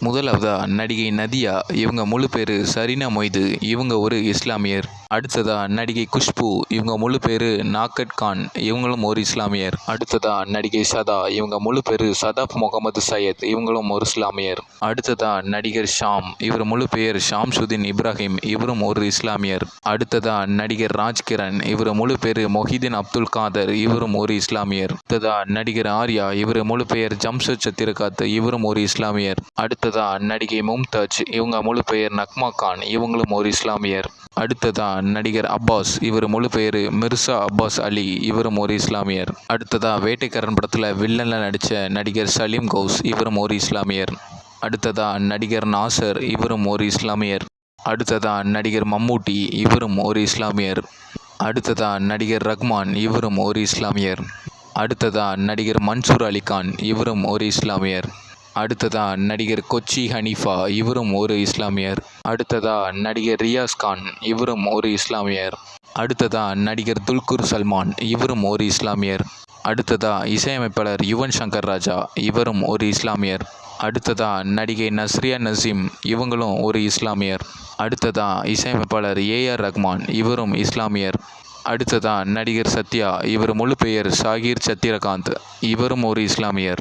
முதலாவதாக நடிகை நதியா இவங்க முழு பேர் சரினா மொய்து இவங்க ஒரு இஸ்லாமியர். அடுத்ததா நடிகை குஷ்பு இவங்க முழு பேர் நாகட் கான் இவங்களும் ஒரு இஸ்லாமியர். அடுத்ததா நடிகை சதா இவங்க முழு பேர் சதாப் முகமது சையத் இவங்களும் ஒரு இஸ்லாமியர். அடுத்ததா நடிகர் ஷாம் இவர் முழு பெயர் ஷாம்சுதீன் இப்ராஹிம் இவரும் ஒரு இஸ்லாமியர். அடுத்ததா நடிகர் ராஜ்கிரண் இவர் முழு பேர் மொஹிதீன் அப்துல் காதர் இவரும் ஒரு இஸ்லாமியர். அடுத்ததா நடிகர் ஆர்யா இவர் முழு பெயர் ஜம்ஷத் சத்திரகாத் இவரும் ஒரு இஸ்லாமியர். அடுத்ததா நடிகை மும்தாஜ் இவங்க முழு பெயர் நக்மா கான் இவங்களும் ஒரு இஸ்லாமியர். அடுத்ததா நடிகர் அப்பாஸ் இவர் முழு பெயர் மிர்சா அப்பாஸ் அலி இவரும் ஒரு இஸ்லாமியர். அடுத்ததா வேட்டைக்காரன் படத்தில் வில்லனில் நடித்த நடிகர் சலீம் கவுஸ் இவரும் ஒரு இஸ்லாமியர். அடுத்ததா நடிகர் நாசர் இவரும் ஒரு இஸ்லாமியர். அடுத்ததா நடிகர் மம்மூட்டி இவரும் ஒரு இஸ்லாமியர். அடுத்ததா நடிகர் ரஹ்மான் இவரும் ஒரு இஸ்லாமியர். அடுத்ததா நடிகர் மன்சூர் அலிகான் இவரும் ஒரு இஸ்லாமியர். அடுத்ததா நடிகர் கொச்சி ஹனீஃபா இவரும் ஒரு இஸ்லாமியர். அடுத்ததா நடிகர் ரியாஸ் கான் இவரும் ஒரு இஸ்லாமியர். அடுத்ததா நடிகர் துல்குர் சல்மான் இவரும் ஒரு இஸ்லாமியர். அடுத்ததா இசையமைப்பாளர் யுவன் சங்கர் ராஜா இவரும் ஒரு இஸ்லாமியர். அடுத்ததா நடிகை நஸ்ரியா நசீம் இவங்களும் ஒரு இஸ்லாமியர். அடுத்ததா இசையமைப்பாளர் ஏஆர் ரஹ்மான் இவரும் இஸ்லாமியர். அடுத்ததா நடிகர் சத்யா இவர் முழு பெயர் ஷாகிர் சத்திரகாந்த் இவரும் ஒரு இஸ்லாமியர்.